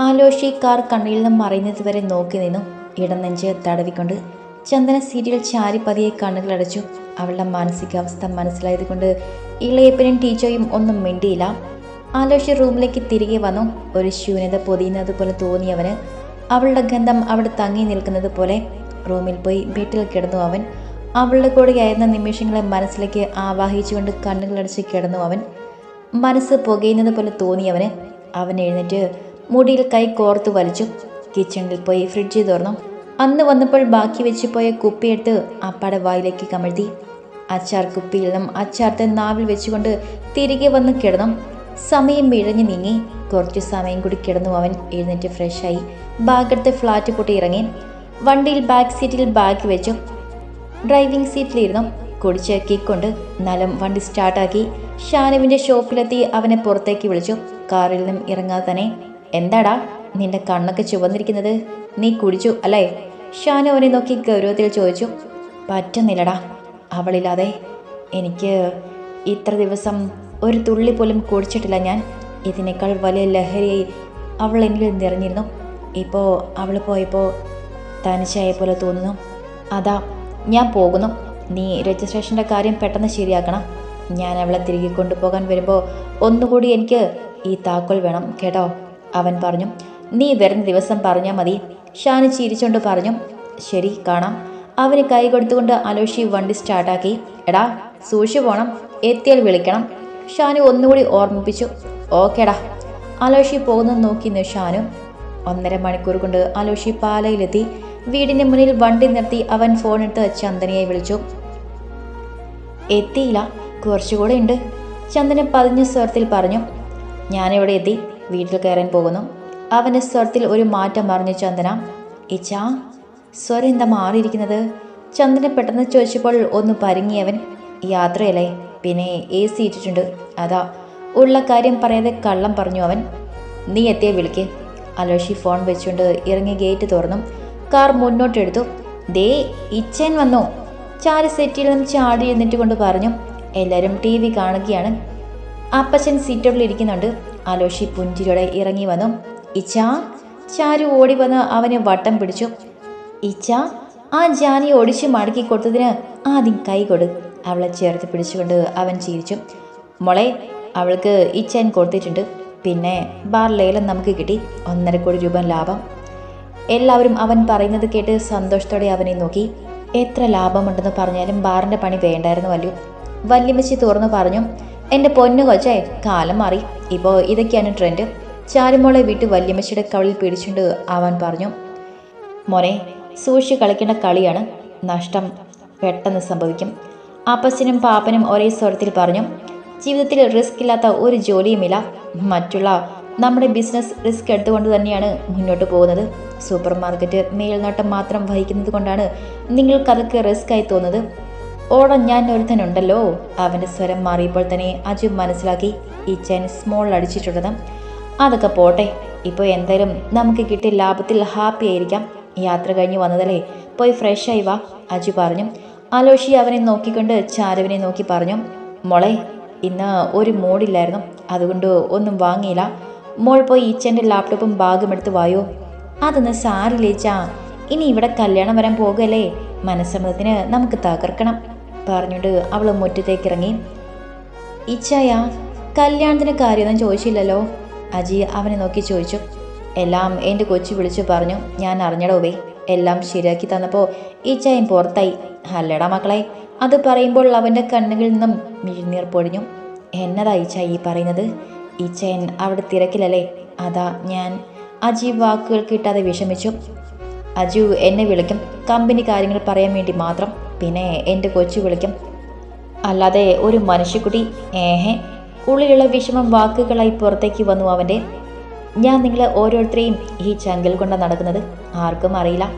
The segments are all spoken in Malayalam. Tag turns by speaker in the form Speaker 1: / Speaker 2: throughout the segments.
Speaker 1: ആലോഷി കാർ കണ്ണിൽ നിന്നും മറയുന്നത് വരെ നോക്കി നിന്നു ഇടനെഞ്ച് തടവിക്കൊണ്ട് ചന്ദന സീരിയൽ ചാരി പതിയെ കണ്ണുകളടച്ചു. അവളുടെ മാനസികാവസ്ഥ മനസ്സിലായതുകൊണ്ട് ഇളയപ്പനും ടീച്ചറും ഒന്നും മിണ്ടിയില്ല. ആലോഷി റൂമിലേക്ക് തിരികെ വന്നു. ഒരു ശൂന്യത പൊതിയുന്നത് പോലെ തോന്നിയവന് അവളുടെ ഗന്ധം അവിടെ തങ്ങി നിൽക്കുന്നത് പോലെ റൂമിൽ പോയി വീട്ടിൽ കിടന്നു അവൻ. അവളുടെ കൂടെയായിരുന്ന നിമിഷങ്ങളെ മനസ്സിലേക്ക് ആവാഹിച്ചുകൊണ്ട് കണ്ണുകളടച്ച് കിടന്നു അവൻ. മനസ്സ് പുകയുന്നത് പോലെ തോന്നിയവന് അവൻ എഴുന്നേറ്റ് മുടിയിൽ കൈ കോർത്തു വലിച്ചു. കിച്ചണിൽ പോയി ഫ്രിഡ്ജ് തുറന്നു. അന്ന് വന്നപ്പോൾ ബാക്കി വെച്ച് പോയ കുപ്പിയെടുത്ത് അപ്പാടെ വായിലേക്ക് കമഴ്ത്തി. അച്ചാർ കുപ്പിയിൽ നിന്നും അച്ചാർത്തെ നാവിൽ വെച്ചുകൊണ്ട് തിരികെ വന്ന് കിടന്നു. സമയം ഇഴഞ്ഞു നീങ്ങി. കുറച്ചു സമയം കൂടി കിടന്നു അവൻ എഴുന്നേറ്റ് ഫ്രഷായി ബാഗെടുത്ത് ഫ്ലാറ്റ് പൊട്ടി ഇറങ്ങി. വണ്ടിയിൽ ബാക്ക് സീറ്റിൽ ബാഗ് വെച്ചു. ഡ്രൈവിംഗ് സീറ്റിലിരുന്നു കുടിച്ച് കിക്കൊണ്ട് നലം വണ്ടി സ്റ്റാർട്ടാക്കി ഷാനുവിന്റെ ഷോപ്പിലെത്തി അവനെ പുറത്തേക്ക് വിളിച്ചു. കാറിൽ നിന്നും ഇറങ്ങാതെ തന്നെ എന്താടാ നിന്റെ കണ്ണൊക്കെ ചുവന്നിരിക്കുന്നത്? നീ കുടിച്ചു അല്ലേ? ഷാനു അവനെ നോക്കി ഗൗരവത്തിൽ ചോദിച്ചു. പറ്റുന്നില്ലടാ അവളില്ലാതെ എനിക്ക് ഇത്ര ദിവസം ഒരു തുള്ളി പോലും കുടിച്ചിട്ടില്ല ഞാൻ. ഇതിനേക്കാൾ വലിയ ലഹരിയായി അവൾ എന്നിൽ നിറഞ്ഞിരുന്നു. ഇപ്പോൾ അവൾ പോയപ്പോൾ തനിച്ചായ പോലെ തോന്നുന്നു. അതാ ഞാൻ പോകുന്നു. നീ രജിസ്ട്രേഷന്റെ കാര്യം പെട്ടെന്ന് ശരിയാക്കണം. ഞാൻ അവളെ തിരികെ കൊണ്ടുപോകാൻ വരുമ്പോൾ ഒന്നുകൂടി എനിക്ക് ഈ താക്കോൽ വേണം കേട്ടോ? അവൻ പറഞ്ഞു നീ വരുന്ന ദിവസം പറഞ്ഞാൽ മതി. ഷാന് ചിരിച്ചുകൊണ്ട് പറഞ്ഞു ശരി കാണാം. അവന് കൈ കൊടുത്തുകൊണ്ട് അലോഷി വണ്ടി സ്റ്റാർട്ടാക്കി എടാ സൂക്ഷിച്ചു പോണം എത്തിയാൽ വിളിക്കണം. ഷാനു ഒന്നുകൂടി ഓർമ്മിപ്പിച്ചു ഓക്കേടാ. അലോഷി പോകുന്നത് നോക്കി ഷാനു. ഒന്നര മണിക്കൂർ കൊണ്ട് അലോഷി പാലയിലെത്തി. വീടിന് മുന്നിൽ വണ്ടി നിർത്തി അവൻ ഫോണെടുത്ത് ചന്ദനയെ വിളിച്ചു. എത്തിയില്ല കുറച്ചുകൂടെ ഉണ്ട് ചന്ദന പതിഞ്ഞ സ്വരത്തിൽ പറഞ്ഞു. ഞാനിവിടെ എത്തി വീട്ടിൽ കയറാൻ പോകുന്നു. അവന്റെ സ്വരത്തിൽ ഒരു മാറ്റം പറഞ്ഞു ചന്ദന. ഇച്ചാ സ്വരം എന്താ മാറിയിരിക്കുന്നത്? ചന്ദന പെട്ടെന്ന് ചോദിച്ചപ്പോൾ ഒന്ന് പരുങ്ങിയവൻ യാത്രയല്ലേ? പിന്നെ എ സി ഇട്ടിട്ടുണ്ട്. അതാ. ഉള്ള കാര്യം പറയാതെ കള്ളം പറഞ്ഞു അവൻ. നീ എത്തിയ വിളിക്ക്. അലോഷി ഫോൺ വെച്ചുകൊണ്ട് ഇറങ്ങി ഗേറ്റ് തുറന്നു. കാർ മുന്നോട്ടെടുത്തു ദേ ഇച്ചൻ വന്നു. ചാരി സെറ്റിൽ നിന്നും ചാടി എന്നിട്ട് കൊണ്ട് പറഞ്ഞു. എല്ലാവരും ടി വി കാണുകയാണ്. അപ്പച്ചൻ സീറ്റോട്ടിൽ ഇരിക്കുന്നുണ്ട്. അലോഷി പുഞ്ചിരിയോടെ ഇറങ്ങി വന്നു. ഇച്ച ചാരു ഓടി വന്ന് അവനെ വട്ടം പിടിച്ചു. ഇച്ച ആ ജാനി ഒടിച്ച് മടക്കി കൊടുത്തതിന് ആദ്യം കൈ കൊടു അവളെ ചേർത്ത് പിടിച്ചുകൊണ്ട് അവൻ ചിരിച്ചു. മോളെ അവൾക്ക് ഇച്ചൻ കൊടുത്തിട്ടുണ്ട്. പിന്നെ ബാർ ലേലം നമുക്ക് കിട്ടി. ഒന്നര കോടി രൂപ ലാഭം. എല്ലാവരും അവൻ പറയുന്നത് കേട്ട് സന്തോഷത്തോടെ അവനെ നോക്കി. എത്ര ലാഭമുണ്ടെന്ന് പറഞ്ഞാലും ബാറിന്റെ പണി വേണ്ടായിരുന്നു വല്ലു വല്യമ്മച്ചി തുറന്നു പറഞ്ഞു. എന്റെ പൊന്നു കൊച്ചേ കാലം മാറി. ഇപ്പോൾ ഇതൊക്കെയാണ് ട്രെൻഡ്. ചാരുമോളെ വിട്ട് വല്യമ്മച്ചിയുടെ കവളിൽ പിടിച്ചുകൊണ്ട് ആവാൻ പറഞ്ഞു മോനെ സൂക്ഷി കളിക്കേണ്ട കളിയാണ്. നഷ്ടം പെട്ടെന്ന് സംഭവിക്കും. അപ്പച്ചനും പാപ്പനും ഒരേ സ്വരത്തിൽ പറഞ്ഞു ജീവിതത്തിൽ റിസ്ക് ഇല്ലാത്ത ഒരു ജോലിയുമില്ല. മറ്റുള്ള നമ്മുടെ ബിസിനസ് റിസ്ക് എടുത്തുകൊണ്ട് തന്നെയാണ് മുന്നോട്ട് പോകുന്നത്. സൂപ്പർ മാർക്കറ്റ് മേൽനോട്ടം മാത്രം വഹിക്കുന്നത് കൊണ്ടാണ് നിങ്ങൾക്കതൊക്കെ ആയി തോന്നുന്നത്. ഓടം ഞാൻ ഒരുത്തനുണ്ടല്ലോ. അവന്റെ സ്വരം മാറിയപ്പോൾ തന്നെ അജു മനസ്സിലാക്കി ഈ ചെൻ സ്മോൾ അടിച്ചിട്ടുള്ളത് അതൊക്കെ പോട്ടെ. ഇപ്പോൾ എന്തായാലും നമുക്ക് കിട്ടിയ ലാഭത്തിൽ ഹാപ്പി ആയിരിക്കാം. യാത്ര കഴിഞ്ഞ് വന്നതല്ലേ? പോയി ഫ്രഷ് ആയി വാ അജു പറഞ്ഞു. അലോഷി അവനെ നോക്കിക്കൊണ്ട് ചാരവിനെ നോക്കി പറഞ്ഞു മോളെ ഇന്ന് ഒരു മോഡില്ലായിരുന്നു അതുകൊണ്ട് ഒന്നും വാങ്ങിയില്ല. മോൾ പോയി ഈച്ചന്റെ ലാപ്ടോപ്പും ബാഗും എടുത്ത് വായോ? അതൊന്ന് സാരില്ലേച്ചാ ഇനി ഇവിടെ കല്യാണം വരാൻ പോകുകയല്ലേ? മനസ്സമ്മതത്തിന് നമുക്ക് തകർക്കണം. പറഞ്ഞുകൊണ്ട് അവൾ മുറ്റത്തേക്ക് ഇറങ്ങി ഇച്ചായ കല്യാണത്തിന് കാര്യമൊന്നും ചോദിച്ചില്ലല്ലോ? അജി അവനെ നോക്കി ചോദിച്ചു. എല്ലാം എന്റെ കൊച്ചു വിളിച്ചു പറഞ്ഞു. ഞാൻ അറിഞ്ഞടോവേ എല്ലാം ശരിയാക്കി തന്നപ്പോൾ ഈച്ചായും പുറത്തായി. അല്ലടാ മക്കളെ അത് പറയുമ്പോൾ അവന്റെ കണ്ണുകളിൽ നിന്നും മിഴിനീർ പൊഴിഞ്ഞു. എന്നതാ ഈച്ച ഈ പറയുന്നത്? ഈച്ചയൻ അവിടെ തിരക്കിലല്ലേ? അതാ ഞാൻ. അജി വാക്കുകൾ കിട്ടാതെ വിഷമിച്ചു. അജു എന്നെ വിളിക്കും. കമ്പനി കാര്യങ്ങൾ പറയാൻ വേണ്ടി മാത്രം. പിന്നെ എന്റെ കൊച്ചു വിളിക്കും. അല്ലാതെ ഒരു മനുഷ്യക്കുട്ടി ഏഹേ ഉള്ളിലുള്ള വിഷമം വാക്കുകളായി പുറത്തേക്ക് വന്നു അവന്റെ. ഞാൻ നിങ്ങളെ ഓരോരുത്തരെയും ഈ ചങ്കിൽ കൊണ്ട് നടക്കുന്നത്. ആർക്കും അറിയില്ല.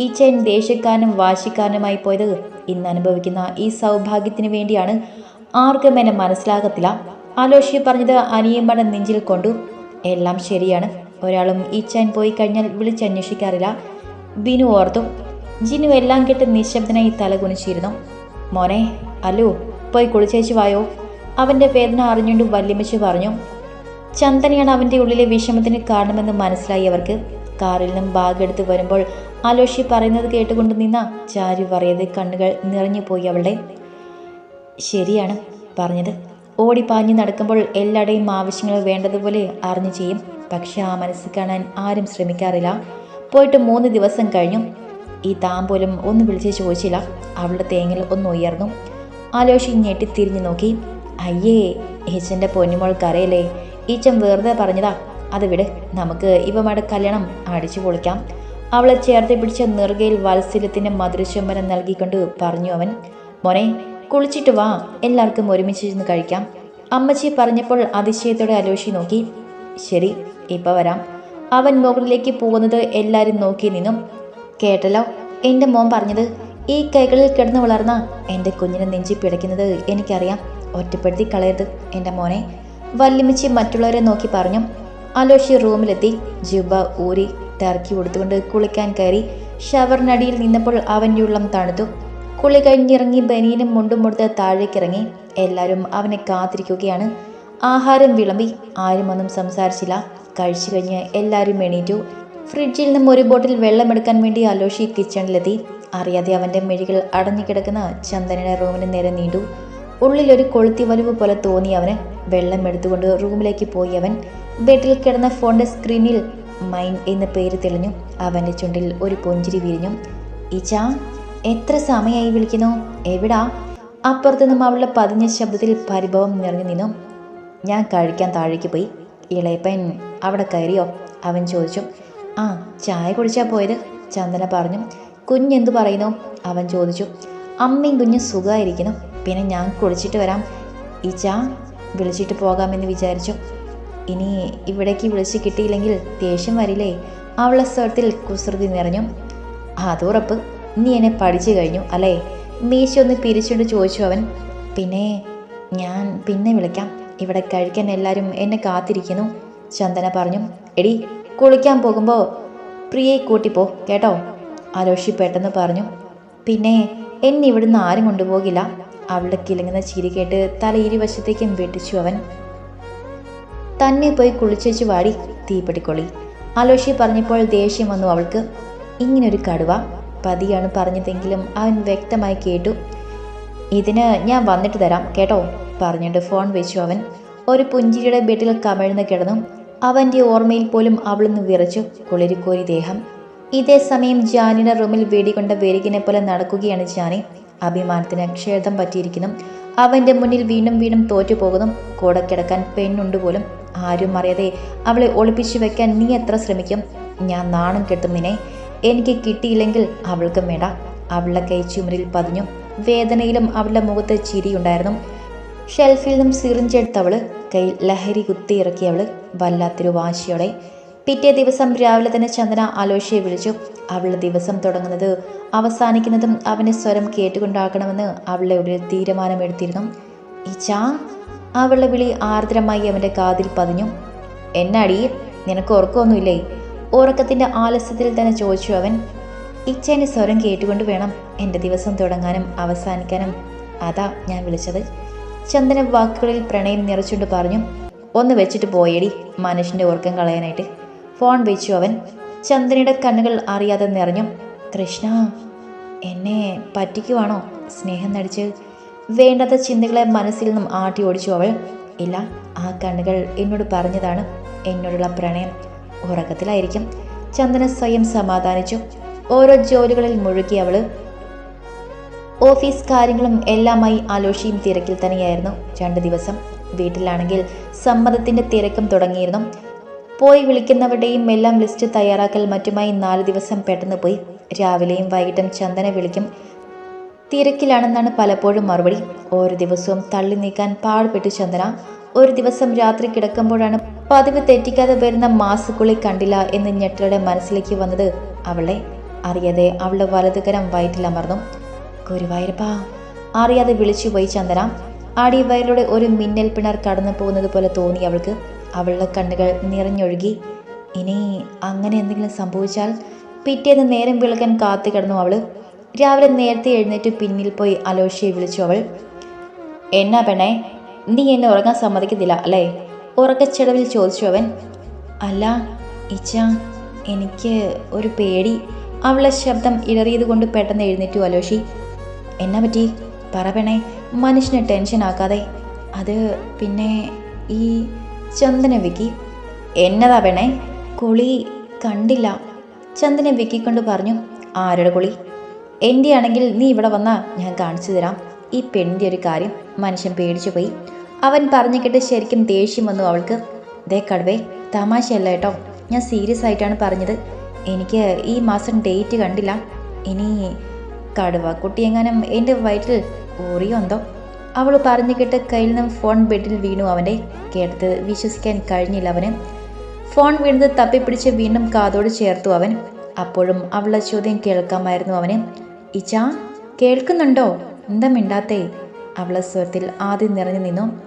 Speaker 1: ഈ ചെൻ ദേഷ്യക്കാരനും വാശിക്കാരനുമായി പോയത് ഇന്ന് അനുഭവിക്കുന്ന ഈ സൗഭാഗ്യത്തിന് വേണ്ടിയാണ്. ആർക്കും എന്നെ മനസ്സിലാകത്തില്ല. ആലോഷി പറഞ്ഞത് അനിയമ്മയുടെ നെഞ്ചിൽ കൊണ്ടു. എല്ലാം ശരിയാണ്. ഒരാളും ഈ ചൈൻ പോയി കഴിഞ്ഞാൽ വിളിച്ചന്വേഷിക്കാറില്ല ബിനു ഓർത്തു. ജിനു എല്ലാം കേട്ട് നിശബ്ദനായി തലകുനിച്ചിരുന്നു. മോനെ അല്ലു പോയി കുളിച്ചേച്ചു വായോ. അവന്റെ വേദന അറിഞ്ഞുകൊണ്ട് വല്യമ്മച്ച് പറഞ്ഞു ചന്ദനയാണ് അവന്റെ ഉള്ളിലെ വിഷമത്തിന് കാരണമെന്ന് മനസ്സിലായി അവർക്ക്. കാറിൽ നിന്നും ബാഗ് എടുത്ത് വരുമ്പോൾ അലോഷി പറയുന്നത് കേട്ടുകൊണ്ട് നിന്ന ചാരു പറയത് കണ്ണുകൾ നിറഞ്ഞു പോയി അവളുടെ. ശരിയാണ് പറഞ്ഞത്. ഓടി പാഞ്ഞു നടക്കുമ്പോൾ എല്ലാവരുടെയും ആവശ്യങ്ങൾ വേണ്ടതുപോലെ അറിഞ്ഞു ചെയ്യും. പക്ഷെ ആ മനസ്സ് കാണാൻ ആരും ശ്രമിക്കാറില്ല. പോയിട്ട് മൂന്ന് ദിവസം കഴിഞ്ഞു. ഈ താൻ പോലും ഒന്ന് വിളിച്ച് ചോദിച്ചില്ല. അവളുടെ തേങ്ങൽ ഒന്ന് ഉയർന്നു. ആലോഷി ഞെട്ടി തിരിഞ്ഞു നോക്കി. അയ്യേ ഈച്ചന്റെ പൊന്നുമോൾക്കറിയല്ലേ ഈച്ചൻ വെറുതെ പറഞ്ഞതാ. അത് വിട് നമുക്ക് ഇവമാട് കല്യാണം അടിച്ചു പൊളിക്കാം. അവളെ ചേർത്ത് പിടിച്ച നെറുകയിൽ വാത്സല്യത്തിന്റെ മധുരശമ്പനം നൽകിക്കൊണ്ട് പറഞ്ഞു അവൻ. മോനെ കുളിച്ചിട്ട് വാ. എല്ലാവർക്കും ഒരുമിച്ച് ചെന്ന് കഴിക്കാം. അമ്മച്ചി പറഞ്ഞപ്പോൾ അതിശയത്തോടെ അലോഷി നോക്കി. ശരി ഇപ്പം വരാം. അവൻ മുകളിലേക്ക് പോകുന്നത് എല്ലാവരും നോക്കി നിന്നും. കേട്ടല്ലോ. എന്റെ മോൻ പറഞ്ഞത് ഈ കൈകളിൽ കിടന്ന് വളർന്ന എന്റെ കുഞ്ഞിനെ നെഞ്ചി പിടയ്ക്കുന്നത് എനിക്കറിയാം. ഒറ്റപ്പെടുത്തി കളയരുത്. എന്റെ മോനെ വല്യമിച്ചി മറ്റുള്ളവരെ നോക്കി പറഞ്ഞു. അലോഷി റൂമിലെത്തി ജുബ ഊരി ടർക്കി കൊടുത്തുകൊണ്ട് കുളിക്കാൻ കയറി ഷവറിനടിയിൽ നിന്നപ്പോൾ അവന്റെ ഉള്ളം തണുത്തു. കുളി കഴിഞ്ഞിറങ്ങി ബനിയനും മുണ്ടും മുടുത്ത് താഴേക്കിറങ്ങി. എല്ലാവരും അവനെ കാത്തിരിക്കുകയാണ്. ആഹാരം വിളമ്പി ആരും ഒന്നും സംസാരിച്ചില്ല. കഴിച്ചു കഴിഞ്ഞ് എല്ലാവരും എണീറ്റു. ഫ്രിഡ്ജിൽ നിന്നും ഒരു ബോട്ടിൽ വെള്ളമെടുക്കാൻ വേണ്ടി അലോഷി കിച്ചണിലെത്തി. അറിയാതെ അവന്റെ മെഴികൾ അടഞ്ഞുകിടക്കുന്ന ചന്ദനയുടെ റൂമിന് നേരെ നീണ്ടു. ഉള്ളിലൊരു കൊളുത്തി വലിവ് പോലെ തോന്നി അവന്. വെള്ളം എടുത്തുകൊണ്ട് റൂമിലേക്ക് പോയി അവൻ. ബെഡിൽ കിടന്ന ഫോണിന്റെ സ്ക്രീനിൽ മൈൻ എന്ന പേര് തെളിഞ്ഞു. അവന്റെ ചുണ്ടിൽ ഒരു പുഞ്ചിരി വിരിഞ്ഞു. ഈച്ച എത്ര സമയമായി വിളിക്കുന്നു? എവിടാ? അപ്പുറത്തുനിന്നും അവളുടെ പതിഞ്ഞ ശബ്ദത്തിൽ പരിഭവം നിറഞ്ഞു നിന്നു. ഞാൻ കഴിക്കാൻ താഴേക്ക് പോയി. ഇളയപ്പൻ അവിടെ കയറിയോ? അവൻ ചോദിച്ചു. ആ ചായ കുടിച്ചാ പോയത് ചന്ദന പറഞ്ഞു. കുഞ്ഞെന്തു പറയുന്നു? അവൻ ചോദിച്ചു. അമ്മയും കുഞ്ഞും സുഖമായിരിക്കുന്നു പിന്നെ ഞാൻ കുളിച്ചിട്ട് വരാം. ഈ ചാ വിളിച്ചിട്ട് പോകാമെന്ന് വിചാരിച്ചു. ഇനി ഇവിടേക്ക് വിളിച്ച് കിട്ടിയില്ലെങ്കിൽ ദേഷ്യം വരില്ലേ? അവളുടെ സ്വരത്തിൽ കുസൃതി നിറഞ്ഞു. അതുറപ്പ് നീ എന്നെ പഠിച്ചു കഴിഞ്ഞു അല്ലേ? മീശ ഒന്ന് പിരിച്ചുകൊണ്ട് ചോദിച്ചു അവൻ. പിന്നെ ഞാൻ പിന്നെ വിളിക്കാം. ഇവിടെ കഴിക്കാൻ എല്ലാവരും എന്നെ കാത്തിരിക്കുന്നു ചന്ദന പറഞ്ഞു. എടി കുളിക്കാൻ പോകുമ്പോൾ പ്രിയെ കൂട്ടിപ്പോ കേട്ടോ? അലോഷി പെട്ടെന്ന് പറഞ്ഞു പിന്നെ എന്നെ ഇവിടുന്ന് ആരും കൊണ്ടുപോകില്ല. അവളുടെ കിലുങ്ങുന്ന ചിരി കേട്ട് തല ഇരുവശത്തേക്കും വെട്ടിച്ചു അവൻ. തന്നെ പോയി കുളിച്ചുവെച്ച് വാടി തീപ്പെട്ടിക്കൊള്ളി. അലോഷി പറഞ്ഞപ്പോൾ ദേഷ്യം വന്നു അവൾക്ക്. ഇങ്ങനൊരു കടുവ പതിയാണ് പറഞ്ഞതെങ്കിലും അവൻ വ്യക്തമായി കേട്ടു. ഇതിന് ഞാൻ വന്നിട്ട് തരാം കേട്ടോ പറഞ്ഞിട്ട് ഫോൺ വെച്ചു അവൻ. ഒരു പുഞ്ചിരിയുടെ ബെഡിൽ കമിഴ്ന്ന് കിടന്നു. അവന്റെ ഓർമ്മയിൽ പോലും അവളൊന്ന് വിറച്ചു കുളിരിക്കോരി ദേഹം. ഇതേ സമയം ജാനിയുടെ റൂമിൽ വെടികൊണ്ട വേരികിനെ പോലെ നടക്കുകയാണ് ജാനി. അഭിമാനത്തിന് ക്ഷേതം പറ്റിയിരിക്കുന്നു. അവന്റെ മുന്നിൽ വീണ്ടും വീണ്ടും തോറ്റുപോകുന്നു. കൂടെ കിടക്കാൻ പെണ്ണുണ്ട് പോലും. ആരും അറിയാതെ അവളെ ഒളിപ്പിച്ചു വെക്കാൻ നീ എത്ര ശ്രമിക്കും? ഞാൻ നാണം കെട്ടും നിന്നെ എനിക്ക് കിട്ടിയില്ലെങ്കിൽ അവൾക്കും വേണ്ട. അവളുടെ കൈ ചുമരിൽ പതിഞ്ഞു. വേദനയിലും അവളുടെ മുഖത്ത് ചിരിയുണ്ടായിരുന്നു. ഷെൽഫിൽ നിന്നും സിറിഞ്ചെടുത്തവൾ കയ്യിൽ ലഹരി കുത്തിയിറക്കി അവൾ വല്ലാത്തൊരു വാശിയോടെ. പിറ്റേ ദിവസം രാവിലെ തന്നെ ചന്ദന ആലോഷയെ വിളിച്ചു. അവളുടെ ദിവസം തുടങ്ങുന്നത് അവസാനിക്കുന്നതും അവന്റെ സ്വരം കേട്ടുകൊണ്ടാക്കണമെന്ന് അവളുടെ ഉള്ളിൽ തീരുമാനമെടുത്തിരുന്നു. ഇച്ചാ അവളുടെ വിളി ആർദ്രമായി അവന്റെ കാതിൽ പതിഞ്ഞു. എന്നാടി നിനക്ക് ഉറക്കമൊന്നുമില്ലേ? ഉറക്കത്തിന്റെ ആലസ്യത്തിൽ തന്നെ ചോദിച്ചു അവൻ. ഇച്ചേന്റെ സ്വരം കേട്ടുകൊണ്ട് വേണം എന്റെ ദിവസം തുടങ്ങാനും അവസാനിക്കാനും. അതാ ഞാൻ വിളിച്ചത്. ചന്ദന വാക്കുകളിൽ പ്രണയം നിറച്ചുകൊണ്ട് പറഞ്ഞു ഒന്ന് വെച്ചിട്ട് പോയേടി മനുഷ്യന്റെ ഉറക്കം കളയാനായിട്ട് ഫോൺ വെച്ചു അവൻ. ചന്ദനയുടെ കണ്ണുകൾ അറിയാതെ നിറഞ്ഞു കൃഷ്ണ എന്നെ പറ്റിക്കുവാണോ സ്നേഹം നടിച്ച് വേണ്ടാത്ത ചിന്തകളെ മനസ്സിൽ നിന്നും ആട്ടി ഓടിച്ചു അവൾ. ഇല്ല ആ കണ്ണുകൾ എന്നോട് പറഞ്ഞതാണ് എന്നോടുള്ള പ്രണയം. ഉറക്കത്തിലായിരിക്കും ചന്ദന സ്വയം സമാധാനിച്ചു. ഓരോ ജോലികളിൽ മുഴുകി അവൾ ഓഫീസ് കാര്യങ്ങളും എല്ലാമായി അലോഷിയും തിരക്കിൽ തന്നെയായിരുന്നു. രണ്ട് ദിവസം വീട്ടിലാണെങ്കിൽ സമ്മതത്തിന്റെ തിരക്കും തുടങ്ങിയിരുന്നു. പോയി വിളിക്കുന്നവരുടെയും എല്ലാം ലിസ്റ്റ് തയ്യാറാക്കൽ മറ്റുമായി നാല് ദിവസം പെട്ടെന്ന് പോയി. രാവിലെയും വൈകിട്ടും ചന്ദന വിളിക്കും. തിരക്കിലാണെന്നാണ് പലപ്പോഴും മറുപടി. ഓരോ ദിവസവും തള്ളി നീക്കാൻ പാടുപെട്ടു ചന്ദന. ഒരു ദിവസം രാത്രി കിടക്കുമ്പോഴാണ് പതിവ് തെറ്റിക്കാതെ വരുന്ന മാസക്കുളി കണ്ടില്ല എന്ന് ഞെട്ടലുടെ മനസ്സിലേക്ക് വന്നത്. അവളെ അറിയാതെ അവളുടെ വലതുകരം വയറ്റിലമർന്നു. ഗുരുവായൂരപ്പാ അറിയാതെ വിളിച്ചു പോയി ചന്ദന. അടിവയറിലൂടെ ഒരു മിന്നൽ പിണർ കടന്നു പോകുന്നത് പോലെ തോന്നി അവൾക്ക്. അവളുടെ കണ്ണുകൾ നിറഞ്ഞൊഴുകി. ഇനി അങ്ങനെ എന്തെങ്കിലും സംഭവിച്ചാൽ പിറ്റേന്ന് നേരം വിളക്കാൻ കാത്തു കിടന്നു അവൾ. രാവിലെ നേരത്തെ എഴുന്നേറ്റ് പിന്നിൽ പോയി അലോഷയെ വിളിച്ചു അവൾ. എന്നാ പെണ്ണേ നീ എന്നെ ഉറങ്ങാൻ സമ്മതിക്കുന്നില്ല അല്ലേ? ഉറക്കച്ചെടവിൽ ചോദിച്ചു അവൻ. അല്ല ഇച്ച എനിക്ക് ഒരു പേടി. അവളെ ശബ്ദം ഇടറിയത് കൊണ്ട് പെട്ടെന്ന് എഴുന്നേറ്റു അലോഷി. എന്നാ പറ്റി? പറ പെണേ മനുഷ്യനെ ടെൻഷനാക്കാതെ അത് പിന്നെ ഈ ചന്ദന വിക്കി. എന്നതാ പെണേ കുളി കണ്ടില്ല. ചന്ദന വിക്കിക്കൊണ്ട് പറഞ്ഞു ആരുടെ കുളി? എന്റെ ആണെങ്കിൽ നീ ഇവിടെ വന്നാൽ ഞാൻ കാണിച്ചു തരാം. ഈ പെണ്ണിന്റെ ഒരു കാര്യം മനുഷ്യൻ പേടിച്ചു പോയി. അവൻ പറഞ്ഞു കേട്ട് ശരിക്കും ദേഷ്യം വന്നു അവൾക്ക്. ദേ കടുവേ തമാശയല്ല കേട്ടോ. ഞാൻ സീരിയസ് ആയിട്ടാണ് പറഞ്ഞത്. എനിക്ക് ഈ മാസം ഡേറ്റ് കണ്ടില്ല. ഇനി കടുവ കുട്ടിയെങ്ങാനും എന്റെ വയറ്റിൽ ഓറിയോന്തോ അവൾ പറഞ്ഞു കേട്ട് കയ്യിൽ നിന്നും ഫോൺ ബെഡിൽ വീണു അവന്റെ. കേട്ടത് വിശ്വസിക്കാൻ കഴിഞ്ഞില്ല അവന്. ഫോൺ വീണത് തപ്പിപ്പിടിച്ച് വീണ്ടും കാതോട് ചേർത്തു അവൻ. അപ്പോഴും അവളുടെ ചോദ്യം കേൾക്കാമായിരുന്നു അവന്. ഇച്ചാ കേൾക്കുന്നുണ്ടോ? എന്താ മിണ്ടാത്തേ? അവളെ സ്വരത്തിൽ ആദ്യം നിറഞ്ഞു നിന്നു.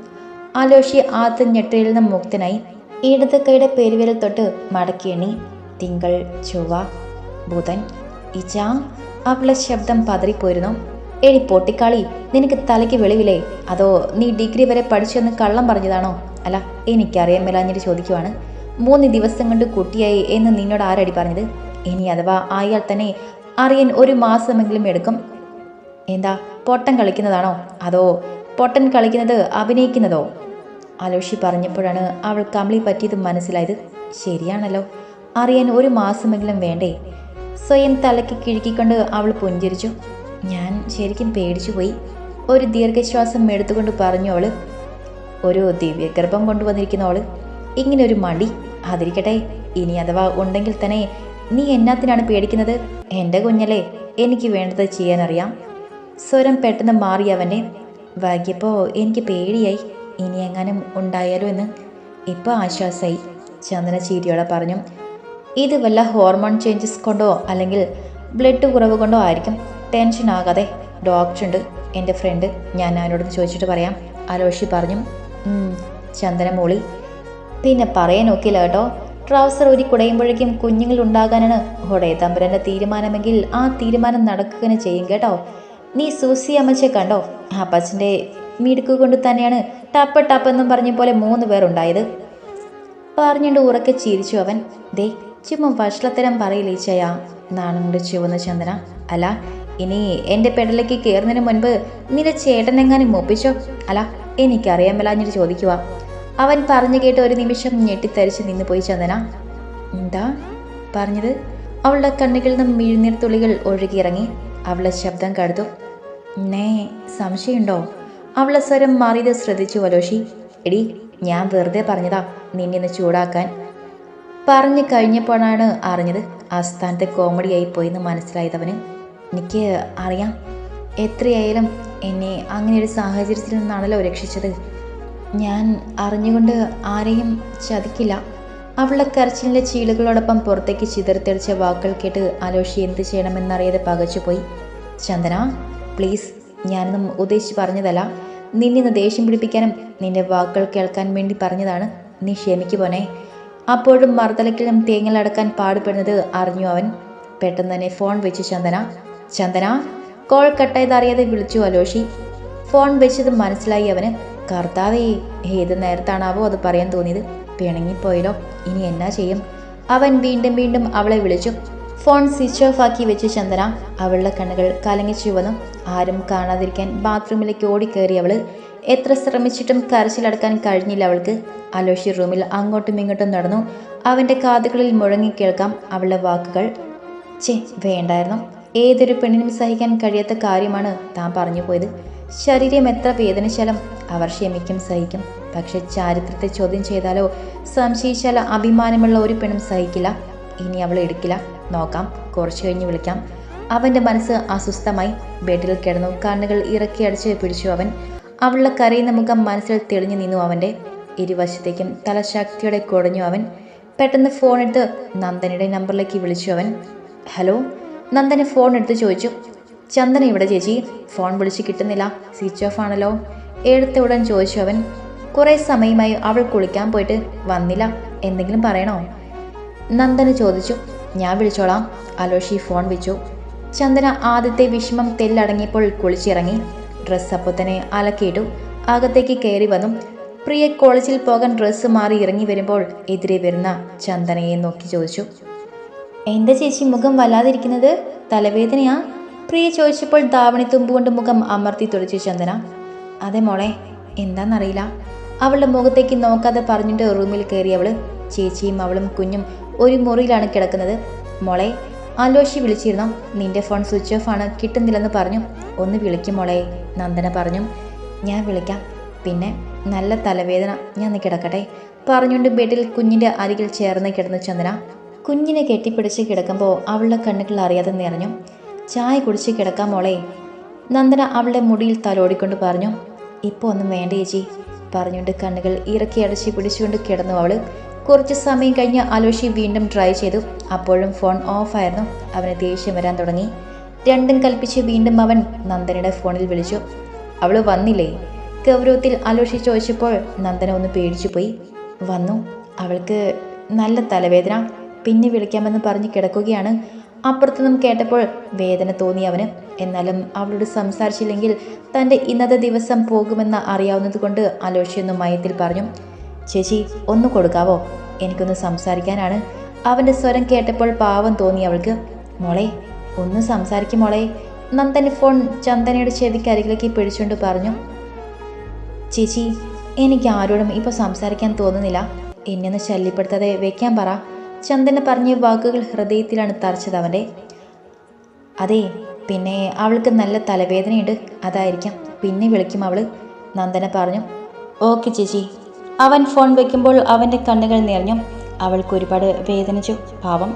Speaker 1: ആലോഷി ആദ്യ ഞെട്ടയിൽ നിന്ന് മുക്തനായി. ഇടത് കൈയുടെ പെരുവിരൽ തൊട്ട് മടക്കിയെണ്ണി തിങ്കൾ ചൊവ്വ ബുധൻ. ഇച്ചാ അവളുടെ ശബ്ദം പതറിപ്പോയിരുന്നു. എടി പൊട്ടിക്കാളി നിനക്ക് തലയ്ക്ക് വെളിവില്ലേ? അതോ നീ ഡിഗ്രി വരെ പഠിച്ചെന്ന് കള്ളം പറഞ്ഞതാണോ? അല്ല എനിക്കറിയാൻ മേലാഞ്ഞിട്ട് ചോദിക്കുവാണ്. മൂന്ന് ദിവസം കൊണ്ട് കുട്ടിയായി എന്ന് നിന്നോട് ആരടി പറഞ്ഞത്? ഇനി അഥവാ അയാൾ തന്നെ അറിയാൻ ഒരു മാസമെങ്കിലും എടുക്കും. എന്താ പൊട്ടൻ കളിക്കുന്നതാണോ? അതോ പൊട്ടൻ കളിക്കുന്നത് അഭിനയിക്കുന്നതോ? അലോഷി പറഞ്ഞപ്പോഴാണ് അവൾ കമ്പിളി പറ്റിയത് മനസ്സിലായത്. ശരിയാണല്ലോ. അറിയാൻ ഒരു മാസമെങ്കിലും വേണ്ടേ? സ്വയം തലയ്ക്ക് കിഴുക്കിക്കൊണ്ട് അവൾ പുഞ്ചിരിച്ചു. ഞാൻ ശരിക്കും പേടിച്ചു പോയി ഒരു ദീർഘശ്വാസം എടുത്തുകൊണ്ട് പറഞ്ഞു അവൾ ഒരു ദിവ്യഗർഭം കൊണ്ടുവന്നിരിക്കുന്നവൾ ഇങ്ങനെ ഒരു മടി. അതിരിക്കട്ടെ. ഇനി അഥവാ ഉണ്ടെങ്കിൽ തന്നെ നീ എന്നാത്തിനാണ് പേടിക്കുന്നത്? എന്റെ കുഞ്ഞല്ലേ എനിക്ക് വേണ്ടത് ചെയ്യാനറിയാം. സ്വരം പെട്ടെന്ന് മാറി അവന്റെ വൈകിയപ്പോൾ എനിക്ക് പേടിയായി. ഇനി എങ്ങാനും ഉണ്ടായാലോ എന്ന്? ഇപ്പോൾ ആശ്വാസമായി ചന്ദന ചീരിയോടെ പറഞ്ഞു ഇത് വല്ല ഹോർമോൺ ചേഞ്ചസ് കൊണ്ടോ അല്ലെങ്കിൽ ബ്ലഡ് കുറവ് കൊണ്ടോ ആയിരിക്കും. ടെൻഷൻ ആകാതെ. ഡോക്ടറുണ്ട്. എന്റെ ഫ്രണ്ട്. ഞാൻ അവനോട് ചോദിച്ചിട്ട് പറയാം. അലോഷി പറഞ്ഞു ചന്ദനമോളി ചന്ദന മോളി. പിന്നെ പറയാൻ നോക്കില്ല കേട്ടോ. ട്രൗസർ ഒരു കുടയുമ്പോഴേക്കും കുഞ്ഞുങ്ങൾ ഉണ്ടാകാനാണ് ഹൊടേ തമ്പുരന്റെ തീരുമാനമെങ്കിൽ ആ തീരുമാനം നടക്കുക ചെയ്യും കേട്ടോ. നീ സൂസി അമ്മച്ചെ കണ്ടോ? അപ്പച്ചന്റെ മിടുക്ക് കൊണ്ട് തന്നെയാണ് ടപ്പ ടപ്പ് എന്നും പറഞ്ഞ പോലെ മൂന്ന് പേർ ഉണ്ടായത് പറഞ്ഞുകൊണ്ട് ഉറക്കെ ചിരിച്ചു അവൻ. ദേ ചുമ്മാ വഷളത്തരം പറയില്ല ഈച്ചയ? നാണം കൊണ്ട് ചുവന്ന ചന്ദന. അല്ല ഇനി എന്റെ പെടലേക്ക് കയറുന്നതിന് മുൻപ് നിന്റെ ചേട്ടനെങ്ങാനും ഒപ്പിച്ചോ? അല്ല എനിക്കറിയാൻ മേലാഞ്ഞിട്ട് ചോദിക്കുക അവൻ പറഞ്ഞു കേട്ട് ഒരു നിമിഷം ഞെട്ടിത്തരിച്ച് നിന്ന് പോയി ചന്ദന. എന്താ? പറഞ്ഞത്? അവളുടെ കണ്ണുകളിൽ നിന്നും മിഴുന്നീർ തുള്ളികൾ ഒഴുകിയിറങ്ങി അവളെ ശബ്ദം കടുത്തു നേ സംശയമുണ്ടോ? അവളെ സ്വരം മാറിയത് ശ്രദ്ധിച്ചു വലോഷി. എടി ഞാൻ വെറുതെ പറഞ്ഞതാ നിന്നെ ചൂടാക്കാൻ. പറഞ്ഞു കഴിഞ്ഞപ്പോഴാണ് അറിഞ്ഞത് ആസ്ഥാനത്തെ സ്ഥാനത്ത് കോമഡിയായി പോയെന്ന് മനസ്സിലായതവന്. എനിക്ക് അറിയാം എത്രയായാലും എന്നെ അങ്ങനെ ഒരു സാഹചര്യത്തിൽ നിന്നാണല്ലോ രക്ഷിച്ചത്. ഞാൻ അറിഞ്ഞുകൊണ്ട് ആരെയും ചതിക്കില്ല. അവളുടെ കരച്ചിലിന്റെ ചീളുകളോടൊപ്പം പുറത്തേക്ക് ചിതറിത്തെറിച്ച വാക്കുകൾ കേട്ട് അലോഷി എന്ത് ചെയ്യണമെന്നറിയാതെ പകച്ചുപോയി ചന്ദന പ്ലീസ് ഞാനൊന്നും ഉദ്ദേശിച്ച് പറഞ്ഞതല്ല. നിന്നെ ദേഷ്യം പിടിപ്പിക്കാനും നിന്റെ വാക്കുകൾ കേൾക്കാൻ വേണ്ടി പറഞ്ഞതാണ്. നീ ക്ഷമിക്കു പോനെ അപ്പോഴും മർദ്ദലക്കിലും തേങ്ങലടക്കാൻ പാടുപെടുന്നത് അറിഞ്ഞു അവൻ. പെട്ടെന്ന് തന്നെ ഫോൺ വെച്ചു ചന്ദന ചന്ദന കോൾ കട്ടായതറിയാതെ വിളിച്ചു അലോഷി. ഫോൺ വെച്ചത് മനസ്സിലായി അവന്. കർത്താവേ ഏത് നേരത്താണാവോ അത് പറയാൻ തോന്നിയത്? പിണങ്ങിപ്പോയല്ലോ ഇനി എന്നാ ചെയ്യും? അവൻ വീണ്ടും വീണ്ടും അവളെ വിളിച്ചു. ഫോൺ സ്വിച്ച് ഓഫ് ആക്കി വെച്ച് ചന്ദന അവളുടെ കണ്ണുകൾ കലങ്ങി ചുവന്നു. ആരും കാണാതിരിക്കാൻ ബാത്റൂമിലേക്ക് ഓടിക്കയറി അവൾ. എത്ര ശ്രമിച്ചിട്ടും കരച്ചിലടക്കാൻ കഴിഞ്ഞില്ല അവൾക്ക്. അലോഷി റൂമിൽ അങ്ങോട്ടും ഇങ്ങോട്ടും നടന്നു. അവന്റെ കാതുകളിൽ മുഴങ്ങി കേൾക്കാം അവളുടെ വാക്കുകൾ. ചേ വേണ്ടായിരുന്നു. ഏതൊരു പെണ്ണിനും സഹിക്കാൻ കഴിയാത്ത കാര്യമാണ് താൻ പറഞ്ഞു പോയത്. ശരീരം എത്ര വേദനശലം അവർ ക്ഷമിക്കും സഹിക്കും. പക്ഷെ ചാരിത്രത്തെ ചോദ്യം ചെയ്താലോ സംശയിച്ചാലോ അഭിമാനമുള്ള ഒരു പെണ്ണും സഹിക്കില്ല. ഇനി അവൾ എടുക്കില്ല. നോക്കാം കുറച്ചു കഴിഞ്ഞ് വിളിക്കാം. അവന്റെ മനസ്സ് അസ്വസ്ഥമായി ബെഡിൽ കിടന്നു. കണ്ണുകൾ ഇറക്കി അടച്ച് പിടിച്ചു അവൻ. അവളുടെ കരയുന്ന മുഖം മനസ്സിൽ തെളിഞ്ഞു നിന്നു അവന്റെ ഇരുവശത്തേക്കും തലശക്തിയോടെ കുടഞ്ഞു അവൻ. പെട്ടെന്ന് ഫോൺ എടുത്ത് നന്ദനയുടെ നമ്പറിലേക്ക് വിളിച്ചു അവൻ. ഹലോ നന്ദന ഫോൺ എടുത്ത് ചോദിച്ചു. ചന്ദന ഇവിടെ ചേച്ചി? ഫോൺ വിളിച്ച് കിട്ടുന്നില്ല. സ്വിച്ച് ഓഫ് ആണല്ലോ. എടുത്ത ഉടൻ ചോദിച്ചു അവൻ. കുറേ സമയമായി അവൾ കുളിക്കാൻ പോയിട്ട് വന്നില്ല. എന്തെങ്കിലും പറയണോ? നന്ദന ചോദിച്ചു. ഞാൻ വിളിച്ചോളാം. അലോഷി ഫോൺ വെച്ചു ചന്ദന ആദ്യത്തെ വിഷമം തെല്ലടങ്ങിയപ്പോൾ കുളിച്ചിറങ്ങി. ഡ്രസ്സ് അപ്പോൾ തന്നെ അലക്കിയിട്ടു. അകത്തേക്ക് കയറി വന്നു. പ്രിയ കോളേജിൽ പോകാൻ ഡ്രസ്സ് മാറി ഇറങ്ങി വരുമ്പോൾ എതിരെ വരുന്ന ചന്ദനയെ നോക്കി ചോദിച്ചു. എന്റെ ചേച്ചി മുഖം വല്ലാതിരിക്കുന്നത്? തലവേദനയാ? പ്രിയ ചോദിച്ചപ്പോൾ ധാവണി തുമ്പുകൊണ്ട് മുഖം അമർത്തി തുടച്ചു ചന്ദന. അതെ മോളെ എന്താന്നറിയില്ല. അവളുടെ മുഖത്തേക്ക് നോക്കാതെ പറഞ്ഞിട്ട് റൂമിൽ കയറി അവൾ ചേച്ചിയും അവളും കുഞ്ഞും ഒരു മുറിയിലാണ് കിടക്കുന്നത്. മോളെ ആലോഷി വിളിച്ചിരുന്നു. നിന്റെ ഫോൺ സ്വിച്ച് ഓഫ് ആണ്. കിട്ടുന്നില്ലെന്ന് പറഞ്ഞു. ഒന്ന് വിളിക്കും മോളെ നന്ദന പറഞ്ഞു. ഞാൻ വിളിക്കാം. പിന്നെ നല്ല തലവേദന. ഞാൻ കിടക്കട്ടെ. പറഞ്ഞുകൊണ്ട് ബെഡിൽ കുഞ്ഞിന്റെ അരികിൽ ചേർന്ന് കിടന്നു ചന്ദന. കുഞ്ഞിനെ കെട്ടിപ്പിടിച്ച് കിടക്കുമ്പോൾ അവളുടെ കണ്ണുകൾ അറിയാതെ നിറഞ്ഞു. ചായ കുടിച്ച് കിടക്കാം മോളെ നന്ദന അവളുടെ മുടിയിൽ തലോടിക്കൊണ്ട് പറഞ്ഞു. ഇപ്പോൾ ഒന്നും വേണ്ട ചേച്ചി പറഞ്ഞുകൊണ്ട് കണ്ണുകൾ ഇറക്കി അടച്ച് പിടിച്ചുകൊണ്ട് കിടന്നു അവൾ. കുറച്ച് സമയം കഴിഞ്ഞ് അലോഷി വീണ്ടും ട്രൈ ചെയ്തു. അപ്പോഴും ഫോൺ ഓഫായിരുന്നു അവന് ദേഷ്യം വരാൻ തുടങ്ങി. രണ്ടും കൽപ്പിച്ച് വീണ്ടും അവൻ നന്ദനയുടെ ഫോണിൽ വിളിച്ചു. അവൾ വന്നില്ലേ? ഗൗരവത്തിൽ അലോഷി ചോദിച്ചപ്പോൾ നന്ദന ഒന്ന് പേടിച്ചു പോയി. വന്നു. അവൾക്ക് നല്ല തലവേദന. പിന്നെ വിളിക്കാമെന്ന് പറഞ്ഞ് കിടക്കുകയാണ്. അപ്പുറത്തുനിന്നും കേട്ടപ്പോൾ വേദന തോന്നി അവന്. എന്നാലും അവളോട് സംസാരിച്ചില്ലെങ്കിൽ തന്റെ ഇന്നത്തെ ദിവസം പോകുമെന്ന് അറിയാവുന്നതുകൊണ്ട് അലോഷിയൊന്നും മയത്തിൽ പറഞ്ഞു. ചേച്ചി ഒന്ന് കൊടുക്കാവോ? എനിക്കൊന്ന് സംസാരിക്കാനാണ്. അവന്റെ സ്വരം കേട്ടപ്പോൾ പാവം തോന്നി അവൾക്ക്. മോളെ ഒന്ന് സംസാരിക്കും മോളെ. നന്ദൻ ഫോൺ ചന്ദനയുടെ ചെവിക്കരികിലേക്ക് പിടിച്ചുകൊണ്ട് പറഞ്ഞു. ചേച്ചി എനിക്ക് ആരോടും ഇപ്പോൾ സംസാരിക്കാൻ തോന്നുന്നില്ല. എന്നെ ശല്യപ്പെടുത്താതെ വെക്കാൻ പറ. ചന്ദന പറഞ്ഞ വാക്കുകൾ ഹൃദയത്തിലാണ് തറച്ചത് അവന്റെ അതെ പിന്നെ അവൾക്ക് നല്ല തലവേദനയുണ്ട്. അതായിരിക്കാം. പിന്നെ വിളിക്കും അവൾ നന്ദന പറഞ്ഞു. ഓക്കെ ചേച്ചി. അവൻ ഫോൺ വെക്കുമ്പോൾ അവന്റെ കണ്ണുകൾ നിറഞ്ഞു. അവൾക്ക് ഒരുപാട് വേദനിച്ചു. പാവം.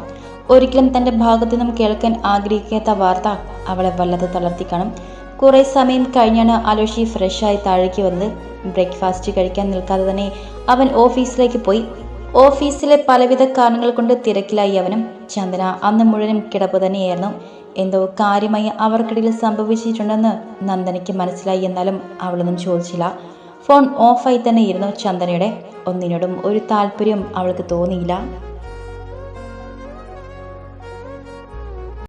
Speaker 1: ഒരിക്കലും തന്റെ ഭാഗത്തു നിന്നും കേൾക്കാൻ ആഗ്രഹിക്കാത്ത വാർത്ത അവളെ വല്ലാതെ തളർത്തി കാണും. കുറേ സമയം കഴിഞ്ഞാണ് അലോഷി ഫ്രഷായി താഴേക്ക് വന്ന് ബ്രേക്ക്ഫാസ്റ്റ് കഴിക്കാൻ നിൽക്കാതെ തന്നെ അവൻ ഓഫീസിലേക്ക് പോയി. ഓഫീസിലെ പലവിധ കാരണങ്ങൾ കൊണ്ട് തിരക്കിലായി അവനും. ചന്ദന അന്ന് മുഴുവനും കിടപ്പ് തന്നെയായിരുന്നു. എന്തോ കാര്യമായി അവർക്കിടയിൽ സംഭവിച്ചിട്ടുണ്ടെന്ന് നന്ദനയ്ക്ക് മനസ്സിലായി എന്നാലും അവളൊന്നും ചോദിച്ചില്ല. ഫോൺ ഓഫായി തന്നെ ഇരുന്നു ചന്ദനയുടെ. ഒന്നിനോടും ഒരു താല്പര്യം അവൾക്ക് തോന്നിയില്ല.